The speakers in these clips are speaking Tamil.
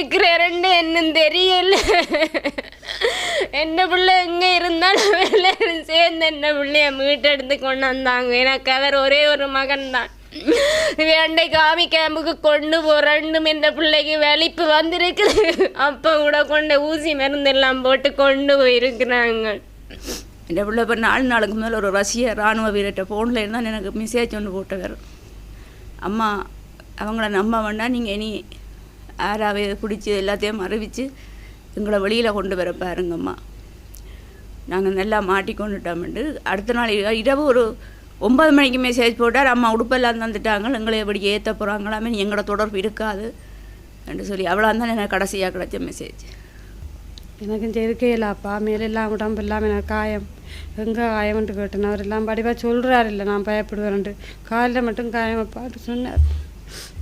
இருக்கிறேன்னு என்னன்னு தெரியல. என்ன பிள்ளை எங்கே இருந்தாலும் எல்லாரும் சேர்ந்து என்ன பிள்ளைய மீட்டெடுத்து கொண்டு வந்தாங்க. எனக்கு அவர் ஒரே ஒரு மகன் தான் வேண்டை காமி கேம்புக்கு கொண்டு போகிறேன்னு இந்த பிள்ளைக்கு வெளிப்பு வந்திருக்குது. அப்போ கூட கொண்டு ஊசி மருந்தெல்லாம் போட்டு கொண்டு போயிருக்கிறாங்க. என்ன பிள்ளை இப்போ நாலு நாளுக்கு முதல்ல ஒரு ரஷ்ய இராணுவ வீரர்கிட்ட ஃபோனில் இருந்தால் எனக்கு மெசேஜ் ஒன்று போட்டவர். அம்மா அவங்கள நம்ப வேண்டாம் நீங்கள் இனி யாராவே பிடிச்சி எல்லாத்தையும் அறிவித்து எங்களை வெளியில் கொண்டு வர பாருங்கம்மா. நாங்கள் நல்லா மாட்டிக்கொண்டுட்டோம்ட்டு அடுத்த நாள் இரவு ஒரு ஒன்பது மணிக்கு மெசேஜ் போட்டார். அம்மா உடுப்பெல்லாம் தந்துட்டாங்க. எங்களை எப்படி ஏற்ற போகிறாங்களாமே எங்களோட தொடர்பு இருக்காது என்று சொல்லி அவ்வளோ தான் எனக்கு கடைசியாக கிடைச்ச மெசேஜ் எனக்கும் செருக்கையிலாப்பா மேலெல்லாம் உடம்பு இல்லாமல் எனக்கு காயம். எங்கே காயம்ன்ட்டு கேட்டேன். அவர் எல்லாம் படிவாக சொல்கிறாரு இல்லை நான் பயப்படுவேன்ட்டு காலில் மட்டும் காயம் அப்பாட்டு சொன்னார்.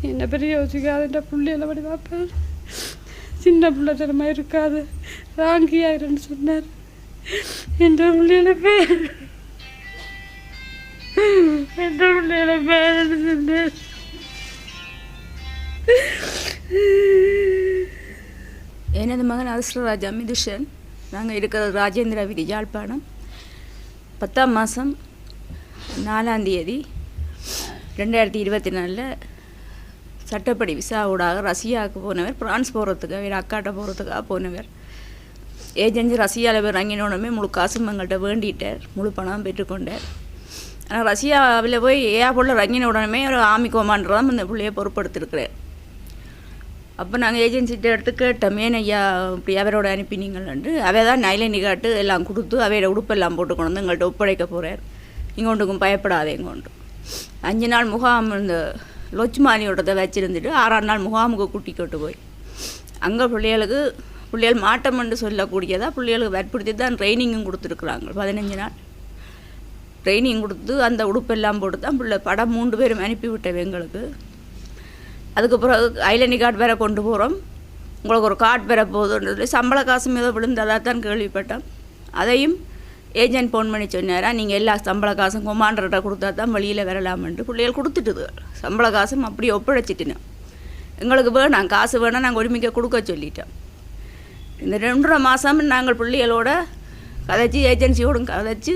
என்ன பெரிய யோசிக்காது என்ற பிள்ளையில படிவாப்பேன் சின்ன பிள்ளைத்தனமா இருக்காது. ராங்கியாயிருன்னு சொன்னார். என்ற பிள்ளையில பேர். என்ற பிள்ளையில பேர் சொன்னார். எனது மகன் அதிர்ஷ்டராஜா மிதுஷன். நாங்கள் இருக்கிறது ராஜேந்திர வீதி யாழ்ப்பாணம். பத்தாம் மாதம் நாலாம் தேதி ரெண்டாயிரத்தி இருபத்தி நாலில் சட்டப்படி விசாவோடாக ரஷ்யாவுக்கு போனவர் பிரான்ஸ் போகிறதுக்கு அவர் அக்காட்ட போகிறதுக்காக போனவர். ஏஜென்சி ரஷ்யாவில் போய் இறங்கினோடனே முழு காசும் எங்கள்கிட்ட வேண்டிட்டார். முழு பணம் பெற்றுக்கொண்டார். ஆனால் ரஷ்யாவில் போய் ஏர்போர்ட்டில் இறங்கின உடனே ஒரு ஆமி கோமாண்டர் தான் இந்த பிள்ளையை பொறுப்படுத்திருக்கிறார் அப்போ நாங்கள் ஏஜென்சிட்ட எடுத்து கேட்டோம் ஏன் ஐயா இப்படி அவரோட அனுப்பினீங்கள்ன்ட்டு? அவை தான் நைலனி காட்டு எல்லாம் கொடுத்து அவையோட உடுப்பெல்லாம் போட்டு கொண்டு வந்து எங்கள்கிட்ட ஒப்படைக்க போகிறார் இங்கொண்டுக்கும் ஒன்றுக்கும் இங்கொண்டு ஒன்று. அஞ்சு நாள் முகாம் இந்த லொச்மானியோடதை வச்சுருந்துட்டு ஆறாம் நாள் முகாமுக்கு கூட்டி கொண்டு போய். அங்கே பிள்ளைகளுக்கு பிள்ளைகள் மாட்டம்னு சொல்லக்கூடியதாக பிள்ளைகளுக்கு வற்புறுத்தி தான் ட்ரைனிங்கும் கொடுத்துருக்குறாங்க. பதினஞ்சு நாள். ட்ரைனிங் கொடுத்து அந்த உடுப்பெல்லாம் போட்டு தான் பிள்ளை படம் மூன்று பேரும் அனுப்பி எங்களுக்கு. அதுக்கு பிறகு ஐலனி கார்டு வேற கொண்டு போகிறோம் உங்களுக்கு ஒரு கார்டு பெற போகுதுன்றது சம்பள காசு ஏதோ விழுந்ததாக தான் கேள்விப்பட்டேன் அதையும் ஏஜென்ட் ஃபோன் பண்ணி சொன்னாரா நீங்கள் எல்லா சம்பள காசும் கொமாண்டர்கிட்ட கொடுத்தா தான் வெளியில் வரலாமன்ட்டு பிள்ளைகள் கொடுத்துட்டுது. சம்பள காசும் அப்படியே ஒப்படைச்சிட்டுன்னு. எங்களுக்கு வேணாம் காசு வேணாம் நாங்கள் உரிமைக்க கொடுக்க சொல்லிட்டோம். இந்த ரெண்டரை மாதம் நாங்கள் பிள்ளைகளோட கதைச்சி ஏஜென்சியோடும் கதைச்சி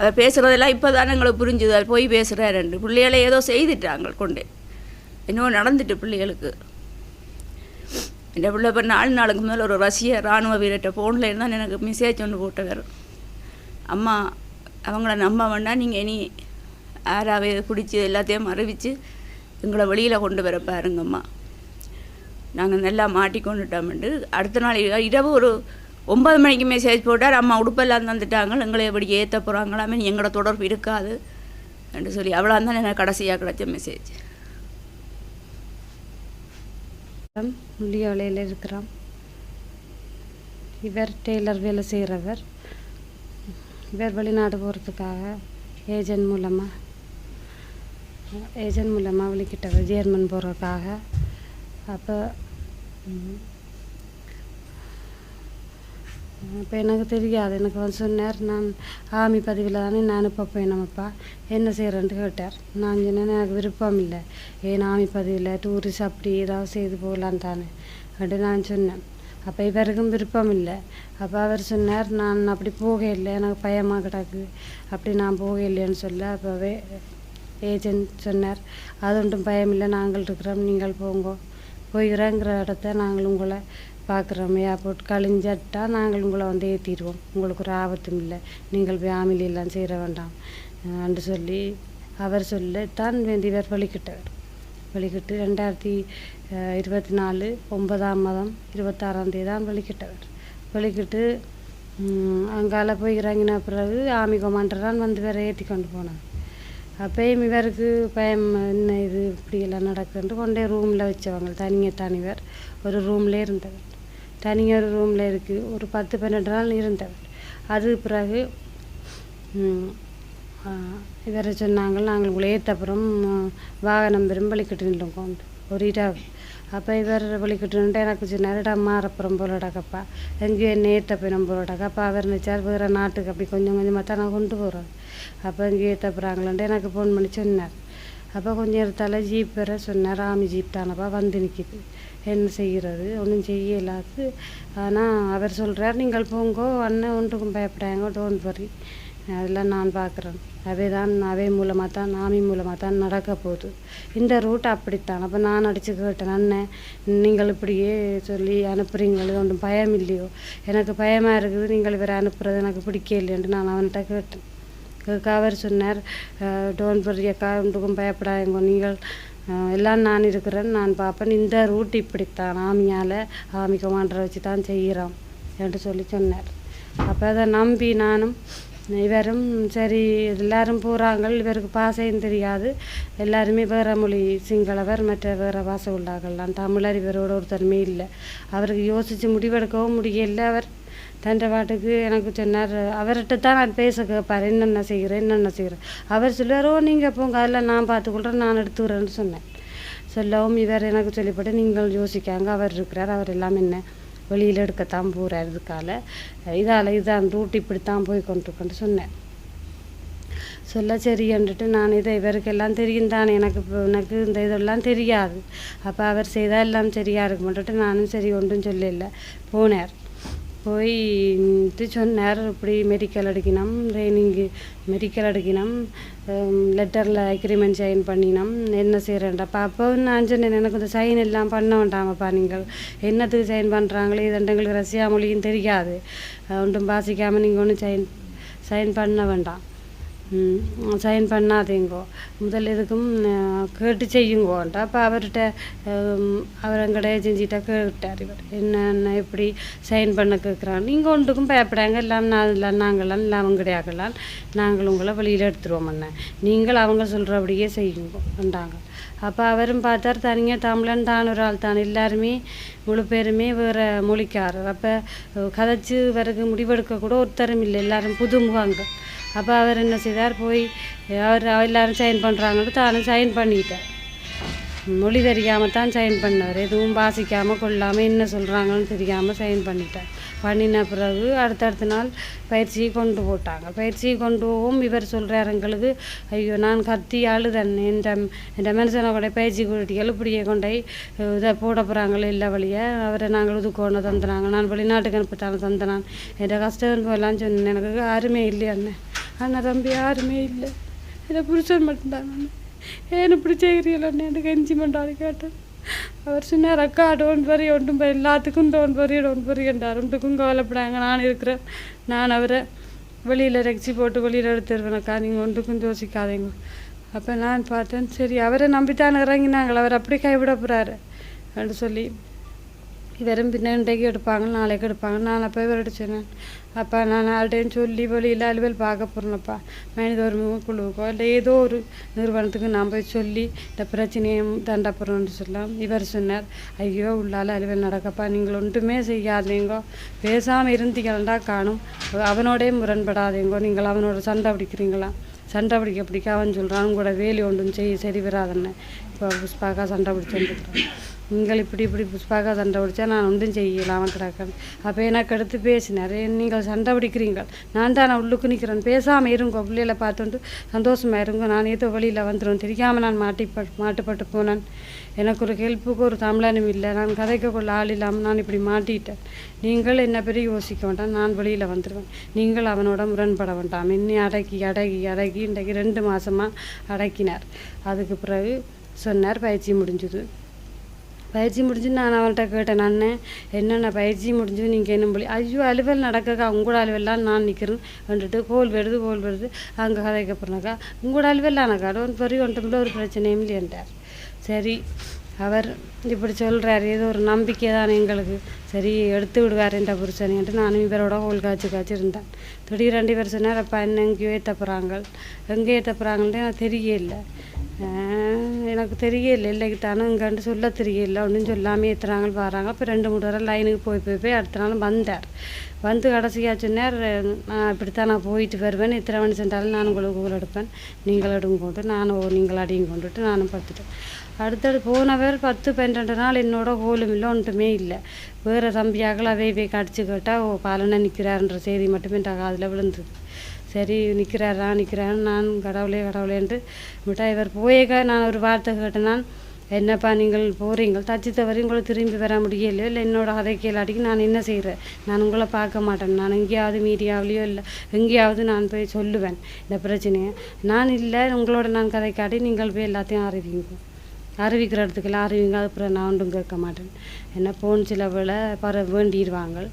அதை பேசுகிறதெல்லாம் இப்போ தானே எங்களுக்கு புரிஞ்சுது. அது போய் பேசுகிறாருண்டு பிள்ளைகளை ஏதோ செய்துட்டாங்க கொண்டு. இன்னும் நடந்துட்டு பிள்ளைகளுக்கு. என் பிள்ளை இப்போ நாலு நாளுக்கு முதல்ல ஒரு ரஷ்ய இராணுவ வீரர்கிட்ட ஃபோனில் இருந்தால் எனக்கு மெசேஜ் ஒன்று போட்டவர். அம்மா அவங்கள நம்ப வேண்டாம். நீங்கள் இனி யாராவே பிடிச்சி எல்லாத்தையும் அறிவித்து எங்களை வெளியில் கொண்டு வர பாருங்கம்மா. நாங்கள் நல்லா மாட்டிக்கொண்டுட்டோம்ட்டு அடுத்த நாள் இரவு ஒரு ஒன்பது மணிக்கு மெசேஜ் போட்டார். அம்மா உடுப்பெல்லாம் தந்துட்டாங்க. எங்களை எப்படி ஏற்ற போகிறாங்களாமே எங்களோட தொடர்பு இருக்காது என்று சொல்லி அவ்வளோ தான் எனக்கு கடைசியாக கிடைச்ச மெசேஜ் முள்ளிய வேலையில் இருக்கிறோம் இவர் டெய்லர் வேலை செய்கிறவர் இவர் வெளிநாடு போகிறதுக்காக ஏஜென்ட் மூலமாக ஏஜென்ட் மூலமாக வெளிக்கிட்ட ஜேர்மன் போகிறதுக்காக அப்போ அப்போ எனக்கு தெரியாது. எனக்கு வந்து சொன்னார் நான் ஆமி பதிவில் தானே நான் அனுப்ப போயினோம்ப்பா. என்ன செய்கிறேன்ட்டு கேட்டார். நான் சொன்னேன் எனக்கு விருப்பம் இல்லை. ஏன் ஆமி பதிவில் டூரிஸ்ட் அப்படி ஏதாவது செய்து போகலான் தானே அப்படின்னு நான் சொன்னேன். அப்போ இவருக்கும் விருப்பம் இல்லை அப்போ அவர் சொன்னார் நான் அப்படி போக இல்லை எனக்கு பயமாக கிடக்கு. அப்படி நான் போக இல்லைன்னு சொல்ல. அப்போவே ஏஜென்ட் சொன்னார் அது ஒன்றும் பயம் இல்லை நாங்கள் இருக்கிறோம் நீங்கள் போங்க. போய் இறங்குற இடத்த நாங்கள் உங்களை பார்க்குறோம். ஏர்போர்ட் கழிஞ்சட்டா நாங்கள் உங்களை வந்து ஏற்றிடுவோம் உங்களுக்கு ஒரு ஆபத்தும் இல்லை. நீங்கள் ஃபேமிலி எல்லாம் சேர வேண்டாம். என்று சொல்லி அவர் சொல்ல தான் வேண்டி இவர் வழிகிட்டவர் வழிகிட்டு ரெண்டாயிரத்தி இருபத்தி நாலு ஒன்பதாம் மாதம் இருபத்தாறாம் தேதி தான் வெளிக்கிட்டவர். வெளிக்கிட்டு அங்கால போய் இறங்கின பிறகு ஆமி கொமாண்டரான் வந்து வேற ஏற்றி கொண்டு போனார். அப்பயும் இவருக்கு பயம் என்ன இது இப்படியெல்லாம் நடக்குதுன்ட்டு கொண்டே ரூமில் வச்சவங்க தனியாக தனிவர் ஒரு ரூம்லே இருந்தவர். தனியாக ஒரு ரூமில் இருக்குது ஒரு பத்து பன்னெண்டு நாள் இருந்தவர். அது பிறகு இவரை சொன்னாங்க நாங்கள் உங்களை ஏற்றப்புறம் வாகனம் பெரும் வழிக்கிட்டு நின்றோம் ஒரு இடம். அப்போ இவர் வலிக்கிட்டு நின்று எனக்கு சொன்னார் மாறப்புறம் போலடாக்கப்பா எங்கேயோ நேற்ற போய் போயிடும் போலடாக்கா அவர் நினச்சார் வேறு நாட்டுக்கு அப்படி கொஞ்சம் கொஞ்சமாக தான் நான் கொண்டு போகிறேன் அப்போ இங்கே ஏற்ற எனக்கு ஃபோன் பண்ணி சொன்னார். அப்போ கொஞ்சம் நேரத்தால் ஜீப் வேற சொன்னார் ஆமி ஜீப் தானப்பா வந்து நிற்கிது என்ன செய்கிறது ஒன்றும் செய்யலாது ஆனால் அவர் சொல்கிறார் நீங்கள் போங்கோ அண்ணன் ஒன்றுக்கும் பயப்படாங்க டோன்ட் வரி அதெல்லாம் நான் பார்க்குறேன் அவை தான் அவை மூலமாக தான் ஆமி மூலமாக தான் நடக்க போகுது. இந்த ரூட் அப்படித்தான். அப்போ நான் அடித்து கேட்டேன் அண்ணன் நீங்கள் இப்படியே சொல்லி அனுப்புறீங்களே ஒன்றும் பயம் இல்லையோ? எனக்கு பயமாக இருக்குது நீங்கள் இவரை அனுப்புறது எனக்கு பிடிக்கலையேன்ட்டு நான் அவன்கிட்ட கேட்டேன். கேட்க அவர் சொன்னார் டோன் பெரியக்கா ஒன்றுக்கும் பயப்படாதுங்க. நீங்கள் எல்லாம் நான் இருக்கிறேன் நான் பார்ப்பேன். இந்த ரூட் இப்படித்தான். ஆமியால் ஆமி கமாண்டரை வச்சு தான் செய்கிறோம் என்று சொல்லி சொன்னார். அப்போ அதை நம்பி நானும் இவரும் சரி எல்லாரும் போகிறாங்க இவருக்கு பாசையும் தெரியாது. எல்லாருமே வேறு மொழி சிங்களவர் மற்ற வேறு பாஷை உள்ளார்கள்லாம் தமிழர் இவரோட ஒருத்தருமே இல்லை. அவருக்கு யோசித்து முடிவெடுக்கவும் முடியல அவர். தண்டை பாட்டுக்கு எனக்கு சொன்னார் அவர்கிட்ட தான் நான் பேச கேட்பார். என்னென்ன செய்கிறேன் என்னென்ன செய்கிறேன் அவர் சொல்லுவாரோ நீங்கள் போங்க. அதில் நான் பார்த்துக்கொள்கிறேன் நான் எடுத்துக்கிறேன்னு சொன்னேன். சொல்லவும் இவர் எனக்கு சொல்லிப்பட்டு நீங்கள் யோசிக்காங்க. அவர் இருக்கிறார். அவர் எல்லாம் என்ன வெளியில் எடுக்கத்தான் போகிறார் இதுக்கால இதால் இதான் ரூட் இப்படித்தான் போய் கொண்டிருக்கேன்னு சொன்னேன். சொல்ல சரின்ட்டு நான் இதை இவருக்கெல்லாம் தெரியும் தானே. எனக்கு இப்போ எனக்கு இந்த இதெல்லாம் தெரியாது. அப்போ அவர் செய்தால் எல்லாம் சரியாக இருக்க மாட்டேட்டு நானும் சரி ஒன்றும் சொல்லல. போனார். போய் இது சொன்னார் இப்படி மெடிக்கல் அடிக்கணும் ட்ரைனிங்கு மெடிக்கல் அடிக்கணும். லெட்டரில் அக்ரிமெண்ட் சைன் பண்ணினோம் என்ன செய்கிறேன்டாப்பா அப்போ நான் சொன்னேன் எனக்கு இந்த சைன் எல்லாம் பண்ண வேண்டாமப்பா நீங்கள் என்னத்துக்கு சைன் பண்ணுறாங்களே இதெண்ட எங்களுக்கு ரஷ்யா மொழியும் தெரியாது ஒன்றும் பாசிக்காமல் நீங்கள் ஒன்றும் சைன் சைன் பண்ண வேண்டாம் சைன் பண்ணாதீங்கோ முதல் இதுக்கும் கேட்டு செய்யுங்கோன்ட்டு அப்போ அவர்கிட்ட அவர் எங்கட ஏஜென்சிட்ட கேட்டார் இவர் என்னென்ன எப்படி சைன் பண்ண கேட்குறாங்க நீங்கள் ஒன்றுக்கும் பயப்படாங்க எல்லாம் நான் இல்லை நாங்களாம் இல்லை அவங்கடையாகலாம் நாங்கள் உங்களை வெளியில் எடுத்துருவோம் என்ன நீங்கள் அவங்க சொல்கிறபடியே செய்யுங்கோ என்றாங்க அப்போ அவரும் பார்த்தார் தனியாக தமிழன் தான் ஒரு ஆள் தான் எல்லாருமே முழு பேருமே வேறு மொழிக்காரர் அப்போ கதைச்சு பிறகு முடிவெடுக்க கூட ஒருத்தரும் இல்லை எல்லாரும் புது முகாங்கள் அப்போ அவர் என்ன செய்தார்? போய் அவர் எல்லாரும் சைன் பண்ணுறாங்கன்னு தானும் சைன் பண்ணிட்டார். மொழி தெரியாமல் தான் சைன் பண்ணார். எதுவும் வாசிக்காமல் கொள்ளாமல் என்ன சொல்கிறாங்கன்னு தெரியாமல் சைன் பண்ணிட்டார். பண்ணின பிறகு அடுத்தடுத்த நாள் பயிற்சியை கொண்டு போட்டாங்க. பயிற்சியை கொண்டு போகும் இவர் சொல்கிறார் எங்களுக்கு ஐயோ நான் கத்தி அழுதன். இந்த இந்த மனுஷனை கூட பயிற்சி கூட்டிகள் இப்படியே கொண்டை இதை போட போகிறாங்களே இல்லை வழியை. அவரை நாங்கள் இது கொண்டு தந்துனாங்க. நான் வெளிநாட்டுக்கு அனுப்பிட்டாங்க தந்தனான். என் கஷ்டம் போகலான்னு சொன்னேன். எனக்கு யாருமே இல்லை அண்ணன் அண்ணன் தம்பி யாருமே இல்லை. என்னை புருஷன் மட்டும்தான் நான். ஏன் இப்படி செய்கிறீங்களே எனக்கு கெஞ்சி மண்டாடி கேட்டேன். அவர் சொன்னார் அக்கா டோன் வரி ஒன்றும் பரி எல்லாத்துக்கும் டோன் வரி டோன் வரி என்றார். ஒன்றுக்கும் கவலைப்படாங்க நான் இருக்கிறேன். நான் அவரை வெளியில் ரெக்சி போட்டு வெளியில் எடுத்துருவேன் அக்கா. நீங்கள் ஒன்றுக்கும் யோசிக்காதீங்க. அப்போ நான் பார்த்தேன் சரி அவரை நம்பித்தான் இறங்கினாங்கள் அவர் அப்படி கைவிட போகிறாரு அப்படின்னு சொல்லி இவரும் பின்ன இன்றைக்கு எடுப்பாங்க நாளைக்கு எடுப்பாங்க. நான் அப்போ இவர்கிட்ட சொன்னேன் அப்பா நான் யார்கிட்டையும் சொல்லி வெளியில் அலுவல் பார்க்க போகிறேன்ப்பா மனித உரிமை குழுவுக்கோ இல்லை ஏதோ ஒரு நிறுவனத்துக்கு நான் போய் சொல்லி இந்த பிரச்சனையை தண்டப்படுறோம்னு போகிறோன்னு சொல்லலாம் இவர் சொன்னார் ஐயோ உள்ளால அலுவல் நடக்கப்பா. நீங்கள் ஒன்றுமே செய்யாதீங்கோ. பேசாமல் இருந்தீங்களா காணும். அவனோடே முரண்படாதீங்கோ. நீங்கள் அவனோட சண்டை பிடிக்கிறீங்களா? சண்டை பிடிக்க பிடிக்க அவன் சொல்கிறான் கூட வேலி ஒன்றும் செய்ய சரி வராதுன்னு இப்போ புஷ்பாக்கா சண்டை பிடிச்சுட்டு நீங்கள் இப்படி இப்படி புஷ்பாக சண்டை பிடிச்சா நான் ஒன்றும் செய்யலாம் கிடக்கேன். அப்போ எனக்கு எடுத்து பேசினார் நீங்கள் சண்டை பிடிக்கிறீங்கள். நான் தான் உள்ளுக்கு நிற்கிறேன். பேசாமல் இருங்கோ பிள்ளைகளை பார்த்துட்டு சந்தோஷமா இருங்க. நான் ஏதோ வழியில் வந்துடும் தெரியாமல் நான் மாட்டிப்பட் மாட்டுப்பட்டு போனேன். எனக்கு ஒரு ஹெல்ப்புக்கு ஒரு தமிழனும் இல்லை. நான் கதைக்கக்குள்ள ஆள் இல்லாமல் நான் இப்படி மாட்டிட்டேன். நீங்கள் என்ன பெரிய யோசிக்க வேண்டாம். நான் வெளியில் வந்துடுவேன் நீங்கள் அவனோட முரண்பட வேண்டாம். என்னை அடக்கி அடக்கி அடக்கி இன்றைக்கு ரெண்டு மாதமாக அடக்கினார். அதுக்கு பிறகு சொன்னார் பயிற்சி முடிஞ்சுது. பயிற்சி முடிஞ்சு நான் அவன்கிட்ட கேட்டேன் நான் என்னென்ன பயிற்சி முடிஞ்சு நீங்கள் என்ன சொல்லி ஐயோ அலுவல் நடக்கக்கா உங்களோட அலுவலாம் நான் நிற்கிறேன் வந்துட்டு கோல் வருது கோல் வருது அங்கே கதைக்க போனாக்கா உங்களோட அலுவலானாக்கா ஒன்று பெரிய ஒன்றும் ஒரு பிரச்சனையும் இல்லைன்றார் சரி அவர் இப்படி சொல்கிறார் ஏதோ ஒரு நம்பிக்கை தான் எங்களுக்கு. சரி எடுத்து விடுவார் என்ற புருஷனின்ட்டு நானும் இவரோட கோல் காய்ச்சி காய்ச்சி இருந்தேன் திடீர் ரெண்டு பேர் சொன்னார் அப்பா என்ன எங்கேயோ ஏற்ற போகிறாங்க எங்கே ஏற்ற போகிறாங்கன்ட்டு எனக்கு தெரியல எனக்கு தெரியல. இல்லைக்கு தானே இங்கேன்ட்டு சொல்ல தெரியல. ஒன்றும் சொல்லாமல் ஏற்றுறாங்க வராங்க அப்போ ரெண்டு மூணு தடவை லைனுக்கு போய் போய் போய் அடுத்த நாள் வந்தார். வந்து கடைசியாக சொன்னார் நான் இப்படித்தான் நான் போயிட்டு வருவேன். எத்தனை மணி சென்றாலும் நான் உங்களுக்கு கூகுள் எடுப்பேன். நீங்கள் எடுங்க கொண்டு நானும் ஓ நீங்கள் அடியும் கொண்டுட்டு நானும் படுத்துட்டேன். அடுத்தது போனவர் பத்து பன்னெண்டு நாள் என்னோட கோலும் இல்லை ஒன்றுமே இல்லை. வேறு தம்பியாக்கள் அவை போய் கடிச்சு கேட்டால் ஓ பாலனை நிற்கிறாருன்ற செய்தி மட்டுமே என் காதில் விழுந்தது. சரி நிற்கிறாரா நிற்கிறான்னு நான் கடவுளே கடவுளேன்ட்டு விட்டா இவர் போயேக்க நான் ஒரு வார்த்தை கேட்டேன். நான் என்னப்பா நீங்கள் போகிறீங்க தச்சு தவறி உங்களை திரும்பி வர முடியலையோ? இல்லை என்னோட கதை கேளாட்டிக்கு நான் என்ன செய்கிறேன் நான் உங்களை பார்க்க மாட்டேன். நான் எங்கேயாவது மீடியாவிலையோ இல்லை எங்கேயாவது நான் போய் சொல்லுவேன். இந்த பிரச்சனையை. நான் இல்லை உங்களோட நான் கதை காட்டி நீங்கள் போய் எல்லாத்தையும் அறிவிங்க அறிவிக்கிற இடத்துக்கெல்லாம் அறிவிங்க அப்புறம் நான் ஒன்றும் கேட்க மாட்டேன். என்ன போன் சில வேளை பர வேண்டிடுவாங்க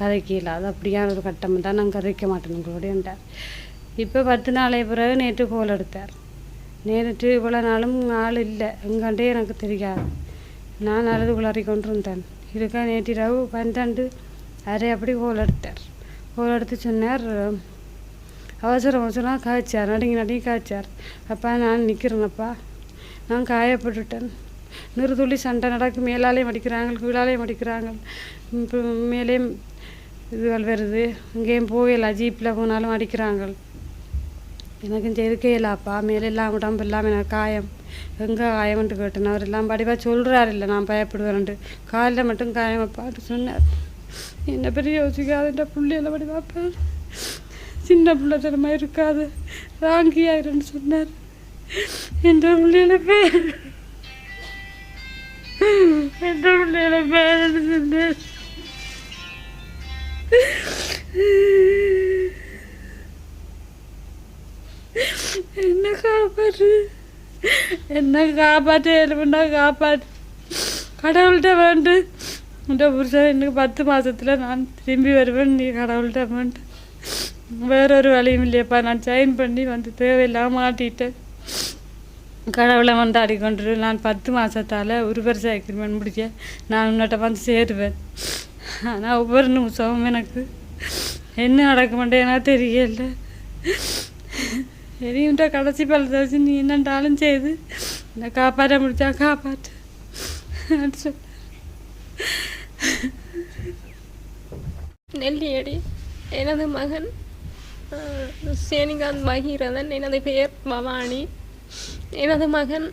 கதைக்கு இல்லாத அப்படியான ஒரு கட்டம் தான் நான் கதைக்க மாட்டேன் உங்களோடன்றார் இப்போ பத்து நாளைய பிறகு நேற்று கோல் எடுத்தார். நேற்று இவ்வளோ நாளும் ஆள் இல்லை. எங்கண்டே எனக்கு தெரியாது. நான் அழுது குளறி கொண்டிருந்தேன். இருக்கா நேற்று ரவு பன்னெண்டு அரை அப்படி கோல் எடுத்தார். கோல் எடுத்து சொன்னார் அவசரம் அவசரம் காய்ச்சார். நடுங்கி நடுங்கி காய்ச்சார். அப்பா நான் நிற்கிறேனப்பா நான் காயப்பட்டுட்டேன். நிறுதுள்ளி துளி சண்டை நடக்கு மேலாலேயும் அடிக்கிறாங்க கீழாலேயும் அடிக்கிறாங்க. இப்போ மேலேயும் இதுகள் வருது. இங்கேயும் போகல ஜீப்பில் போனாலும் அடிக்கிறாங்க. எனக்கும் மேலே மேலெல்லாம் உடம்பு இல்லாமல் எனக்கு காயம். எங்கே காயம்ன்ட்டு கேட்டேன். அவர் எல்லாம் படிவாக சொல்கிறார் இல்லை நான் பயப்படுவேன்ட்டு. காலில் மட்டும் காயம் அப்பான்னு சொன்னார். என்ன பெரிய யோசிக்காது இந்த பிள்ளையில படிவாப்பா சின்ன பிள்ளைத்தனமாக இருக்காது. ராங்கியாயிருன்னு சொன்னார். என்ற பிள்ளையில பேர். என்ற பிள்ளையில பேருன்னு என்ன காப்பாற்று? என்ன காப்பாற்று? எழுப்புனா காப்பாற்று. கடவுள்கிட்ட வேண்டு. இந்த புருஷன் எனக்கு பத்து மாதத்தில் நான் திரும்பி வருவேன். நீ கடவுள்கிட்ட வேண்டு. வேறொரு வழியும் இல்லையப்பா. நான் சைன் பண்ணி வந்து தேவையில்லாம மாட்டிட்டேன் கடவுளை வந்து கொண்டு நான் பத்து மாதத்தால் ஒரு வருஷம் அக்ரிமெண்ட் முடிக்க நான் உன்னிட்ட வந்து சேருவேன். ஆனால் ஒவ்வொரு நிமிஷமும் எனக்கு என்ன நடக்குமெண்டே எனக்கு தெரியல. எரியுண்ட கடைசி பழத்தை வச்சு நீ என்னண்டாலும் செய்து என்னை காப்பாற்ற முடிச்சா காப்பாற்று. நெல்லியடி எனது மகன் சேனிகாந்த் மகிரதன் எனது பெயர் பவானி. எனது மகன்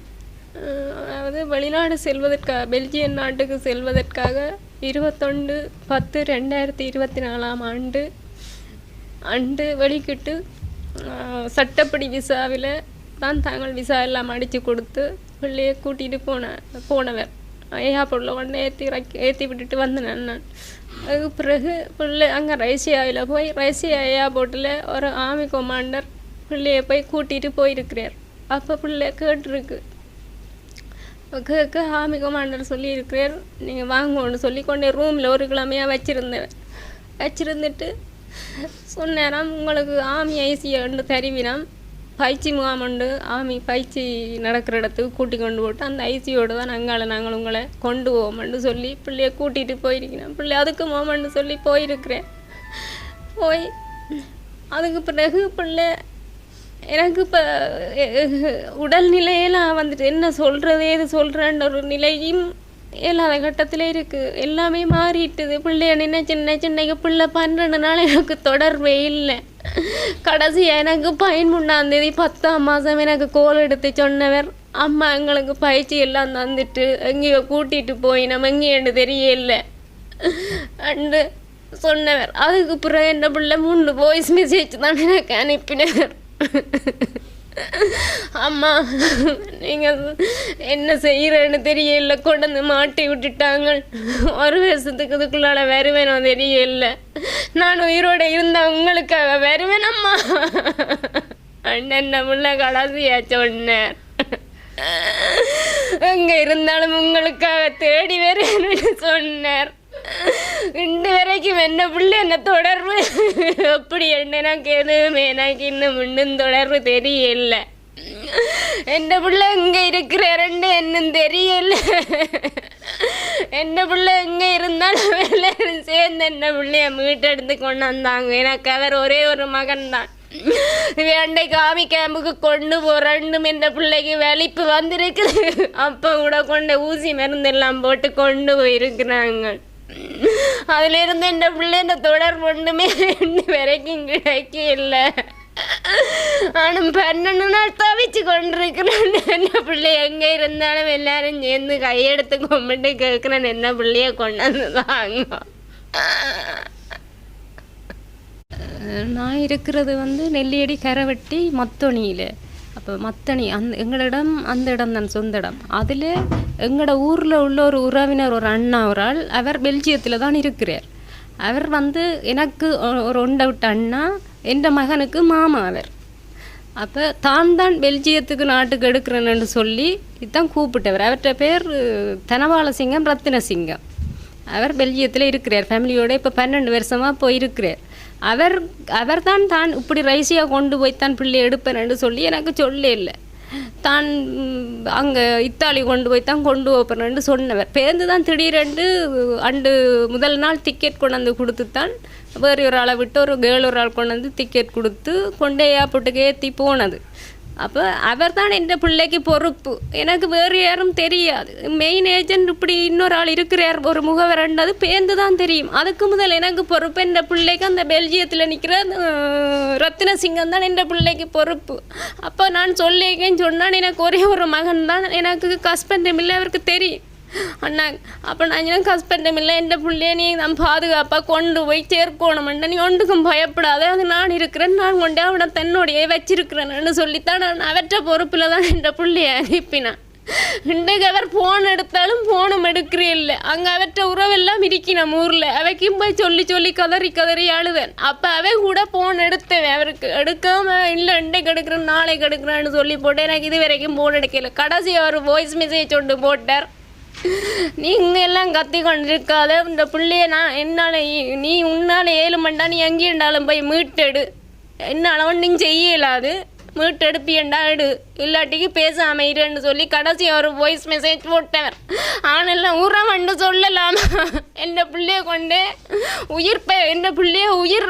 அதாவது வெளிநாடு செல்வதற்காக பெல்ஜியம் நாட்டுக்கு செல்வதற்காக இருபத்தொண்டு பத்து ரெண்டாயிரத்தி இருபத்தி நாலாம் ஆண்டு அண்டு வெளிக்கிட்டு சட்டப்படி விசாவில் தான் தாங்கள் விசா எல்லாம் அடித்து கொடுத்து பிள்ளையை கூட்டிகிட்டு போன போனவர். ஏர்போர்ட்டில் உடனே ஏற்றி இறக்கி ஏற்றி விட்டுட்டு வந்தேன் நான். அதுக்கு பிறகு பிள்ளை அங்கே ரஷ்யாவில் போய் ரஷ்யா ஏர்போர்ட்டில் ஒரு ஆர்மி கொமாண்டர் பிள்ளையை போய் கூட்டிகிட்டு போயிருக்கிறார். அப்போ பிள்ளை கேட்டிருக்கு. கேட்க ஆர்மி கமாண்டர் சொல்லியிருக்கிறார். நீங்கள் வாங்கன்னு சொல்லி கொண்டு ரூமில் ஒரு கிழமையாக வச்சுருந்தேன். வச்சுருந்துட்டு சொன்னேரம் உங்களுக்கு ஆமி ஐசியண்டு தருவினம். பயிற்சி முகாம் உண்டு. ஆமி பயிற்சி நடக்கிற இடத்துக்கு கூட்டி கொண்டு போட்டு அந்த ஐசியோடு தான் நாங்கள் நாங்கள் உங்களை கொண்டு போவோம்னு சொல்லி பிள்ளைய கூட்டிகிட்டு போயிருக்கிறேன். பிள்ளை அதுக்கு மோமன்னு சொல்லி போயிருக்கிறேன். போய் அதுக்கு பிறகு பிள்ளை எனக்கு இப்போ உடல்நிலையெல்லாம் வந்துட்டு என்ன சொல்கிறது ஏது சொல்கிறேன்ற ஒரு நிலையும் இல்லாத கட்டத்தில் இருக்குது எல்லாமே மாறிட்டுது. பிள்ளைய நின்ன சின்ன சின்னக்கு பிள்ளை பன்னெண்டு நாள் எனக்கு தொடர்பே இல்லை. கடைசியாக எனக்கு பதிமூணாந்தேதி பத்தாம் மாதம் எனக்கு கோல் எடுத்து சொன்னவர் அம்மா எங்களுக்கு பயிற்சி எல்லாம் தந்துட்டு எங்கேயோ கூட்டிகிட்டு போய் நம்ம எங்கேயேன்னு தெரியல. அண்டு சொன்னவர். அதுக்கு பிறகு என்ன பிள்ளை மூணு வாய்ஸ் மெசேஜ் தான் எனக்கு அனுப்பினவர். அம்மா நீங்கள் என்ன செய்கிறேன்னு தெரியல. கொண்டு வந்து மாட்டி விட்டுட்டாங்க ஒரு வருஷத்துக்கு இதுக்குள்ளால வருவேனோ தெரியல. நான் உயிரோடு இருந்தால் உங்களுக்காக வருவேன் அம்மா. அண்ணன் முள்ள கடைசியா சொன்னேன் எங்க இருந்தாலும் உங்களுக்காக தேடி வருவேன்னு சொன்னார். இன்று வரைக்கும் என்ன பிள்ளை என்ன தொடர்பு? எப்படி என்ன எனக்கு எனக்கு இன்னும் இன்னும் தொடர்பு தெரியல. என்ன பிள்ளை இங்க இருக்கிறாருன்னு என்னும் தெரியல. என்ன பிள்ளை எங்க இருந்தாலும் எல்லாரும் சேர்ந்து என்ன பிள்ளைய மீட்டெடுத்து கொண்டு வந்தாங்க. எனக்கு அவர் ஒரே ஒரு மகன் தான் வேண்டை காமி கேம்புக்கு கொண்டு போறண்டும் என்ற பிள்ளைக்கு வலிப்பு வந்திருக்குது. அப்போ கூட கொண்டு ஊசி மருந்தெல்லாம் போட்டு கொண்டு போயிருக்கிறாங்க. அதுல இந்த என் பிள்ளைன்ற தொடர்பு ஒன்றுமே இன்னி வரைக்கும் கிடைக்க இல்லை. நானும் பன்னெண்டு நாள் தவிச்சு கொண்டிருக்கிறேன். என்ன பிள்ளை எங்க இருந்தாலும் எல்லாரும் சேர்ந்து கையெடுத்து கும்பிட்டு கேட்குறேன் என்ன பிள்ளைய கொண்டாந்து தாங்க. நான் இருக்கிறது வந்து நெல்லியடி கரை வெட்டி மத்தொணியில் அப்போ மத்தணி அந்த எங்களிடம் அந்த இடம் தான் சொந்த இடம். அதில் எங்களோட ஊரில் உள்ள ஒரு உறவினர் ஒரு அண்ணா ஒரு ஆள் அவர் பெல்ஜியத்தில் தான் இருக்கிறார். அவர் வந்து எனக்கு ஒரு ஒண்டை விட்ட அண்ணா என் மகனுக்கு மாமா அவர். அப்போ தான் தான் பெல்ஜியத்துக்கு நாட்டுக்கு எடுக்கிறேன்னு சொல்லி இதுதான் கூப்பிட்டவர். அவர்கிட்ட பேர் தனபால சிங்கம் ரத்தின சிங்கம். அவர் பெல்ஜியத்தில் இருக்கிறார். ஃபேமிலியோட இப்போ பன்னெண்டு வருஷமாக போய் இருக்கிறார். அவர் அவர் தான் தான் இப்படி ரைசியாக கொண்டு போய் தான் பிள்ளை எடுப்பேன்னு சொல்லி எனக்கு சொல்ல இல்லை. தான் அங்கே இத்தாலி கொண்டு போய் தான் கொண்டு வைப்பேன்னு சொன்னவர். பேருந்து தான் திடீரென்று அண்டு முதல் நாள் டிக்கெட் கொண்டு வந்து கொடுத்து தான் வேறு ஒரு ஆளை விட்டு ஒரு கேள் ஒரு ஆள் கொண்டு வந்து டிக்கெட் கொடுத்து கொண்டே ஏர்போர்ட்டுக்கு ஏற்றி போனது. அப்போ அவர் தான் என் பிள்ளைக்கு பொறுப்பு. எனக்கு வேறு யாரும் தெரியாது. மெயின் ஏஜென்ட் இப்படி இன்னொரு ஆள் இருக்கிறார் ஒரு முகவரன்றது பேர்ந்து தான் தெரியும். அதுக்கு முதல் எனக்கு பொறுப்பு என் பிள்ளைக்கு அந்த பெல்ஜியத்தில் நிற்கிற ரத்தின சிங்கம் தான் என் பிள்ளைக்கு பொறுப்பு. அப்போ நான் சொல்லிக்கேன்னு சொன்னால் எனக்கு ஒரே ஒரு மகன் தான். எனக்கு ஹஸ்பண்டும் இல்லை அவருக்கு தெரியும். அண்ணா அப்போ நான் எனக்கு ஹஸ்பண்டும் இல்லை என் பிள்ளைய நீ நான் பாதுகாப்பாக கொண்டு போய் சேர்க்கணுமெண்ட நீ ஒன்றுக்கும் பயப்படாத. அது நான் இருக்கிறேன். நான் கொண்டு அவனை தன்னுடைய வச்சிருக்கிறேன்னு சொல்லித்தான் நான் அவற்ற பொறுப்பில் தான் என் பிள்ளைய அனுப்பினான். இன்றைக்கு அவர் ஃபோன் எடுத்தாலும் ஃபோனும் எடுக்கிறே இல்லை அங்கே அவற்ற உறவெல்லாம் இருக்கி ஊரில். அவைக்கும் போய் சொல்லி சொல்லி கதறி கதறி அழுதேன். அப்போ அவை கூட ஃபோன் எடுத்தவன் அவருக்கு எடுக்காம இல்லை இன்றைக்கு எடுக்கிறேன் நாளைக்கு எடுக்கிறேன்னு சொல்லி போட்டு எனக்கு இது வரைக்கும் ஃபோன் எடுக்கல. கடைசி அவர் வாய்ஸ் மெசேஜ் ஒன்று போட்டார். நீங்க எல்லாம் கத்தி கொண்டிருக்காத இந்த பிள்ளைய நான் என்னால் நீ உன்னால் ஏழு மண்டா நீ எங்கேண்டாலும் போய் மீட்டெடு. என்னால் ஒன்றும் செய்ய இயலாது மீட்டெடுப்பியண்டா எடு. இல்லாட்டிக்கு பேசாம இருன்னு சொல்லி கடைசி ஒரு வாய்ஸ் மெசேஜ் போட்டவர் ஆனெல்லாம் உறவண்டு சொல்லலாமா? என் பிள்ளைய கொண்டு உயிர் ப என் பிள்ளைய உயிர்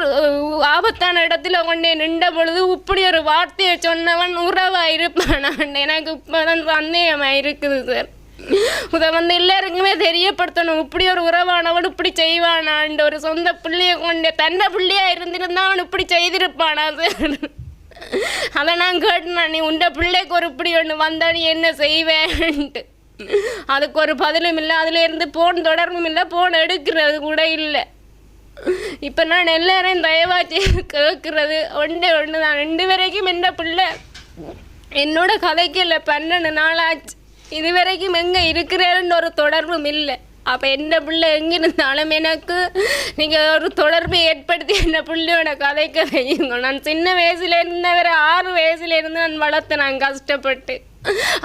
ஆபத்தான இடத்துல கொண்டு நின்ற பொழுது இப்படி ஒரு வார்த்தையை சொன்னவன் உறவா இருப்பானான் எனக்கு இப்போதான் சந்தேகமாக இருக்குது சார். இதை வந்து எல்லாருக்குமே தெரியப்படுத்தணும். இப்படி ஒரு உறவானவன் இப்படி செய்வானான்ற ஒரு சொந்த பிள்ளைய கொண்டு தன்னை பிள்ளையா இருந்திருந்தா அவன் இப்படி செய்திருப்பானா? சார் அதை நான் கேட்டேன் நீ உண்ட பிள்ளைக்கு ஒரு இப்படி ஒன்று வந்தா நீ என்ன செய்வேன்ட்டு? அதுக்கு ஒரு பதிலும் இல்லை. அதுலேருந்து போன் தொடர்பும் இல்லை. போன் எடுக்கிறது கூட இல்லை. இப்போ நான் எல்லாரையும் தயவாச்சு கேட்குறது. ஒன்று ஒன்று தான் ரெண்டு வரைக்கும் என்ன பிள்ளை என்னோட கதைக்கு இல்லை. பன்னெண்டு நாள் ஆச்சு. இது வரைக்கும் எங்கே இருக்கிறேன்னு ஒரு தொடர்பும் இல்லை. அப்போ என்ன பிள்ளை எங்கே இருந்தாலும் எனக்கு நீங்கள் ஒரு தொடர்பை ஏற்படுத்தி என்ன பிள்ளையோட கதைக்க வையுங்க. நான் சின்ன வயசுல இருந்தவரை ஆறு வயசுல இருந்து நான் வளர்த்தேன் நான் கஷ்டப்பட்டு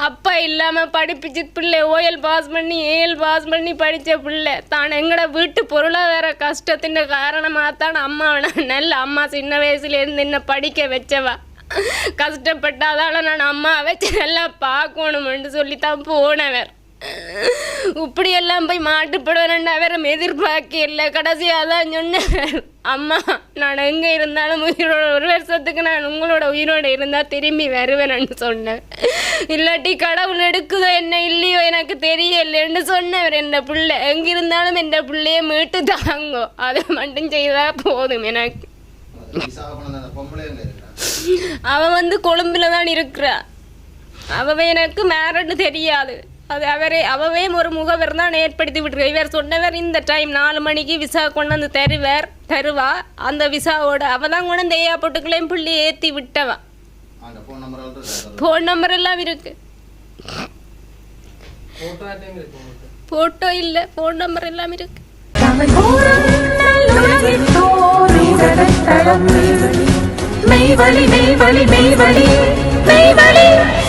அப்பா இல்லாமல் படிப்பிச்சு பிள்ளை ஓஎல் பாஸ் பண்ணி ஏஎல் பாஸ் பண்ணி படித்த பிள்ளை. தான் எங்களோட வீட்டு பொருளாதார கஷ்டத்தின் காரணமாக தான் அம்மாவை நான் நல்ல அம்மா சின்ன வயசுல இருந்து என்ன படிக்க வச்சவா. கஷ்டப்பட்டாதால நான் அம்மா வச்சு நல்லா பார்க்கணுமென்று சொல்லி தான் போனவர். இப்படியெல்லாம் போய் மாட்டுப்படுவேன் அவரும் எதிர்பார்க்க இல்லை. கடைசியாக தான் சொன்னவர். அம்மா நான் எங்கே இருந்தாலும் உயிரோட ஒரு வருஷத்துக்கு நான் உங்களோட உயிரோட இருந்தால் திரும்பி வருவேன்னு சொன்னேன் இல்லாட்டி கடவுள் எடுக்குதோ என்ன இல்லையோ எனக்கு தெரியலைன்னு சொன்னவர். என் பிள்ளை எங்கே இருந்தாலும் என் பிள்ளைய மீட்டு தாங்கோ. அதை மட்டும் செய்தால் போதும் எனக்கு. விசாக கொண்டு அந்த பொம்பளை எங்க இருக்கா அவ வந்து கொழும்புல தான் இருக்கிறா. அவ எனக்கு மேரட்னு தெரியாது. அது அவரே அவவே ஒரு முகவர் தான் ஏற்படுத்தி விட்டுருக்க. இவர் சொன்னவர் இந்த டைம் நாலு மணிக்கு விசா கொண்டு வந்து தருவார் தருவா. அந்த விசாவோட அவ தான் கொண்டு வந்து ஏர்போர்ட்டுக்குள்ளேயும் புள்ளி ஏற்றி விட்டவா. அந்த phone number already phone number எல்லாம் இருக்கு. ஃபோட்டோ இல்லை ஃபோன் நம்பர் எல்லாம் இருக்கு. மெய்வழி மெய்வழி மெய்வழி மெய்வழி.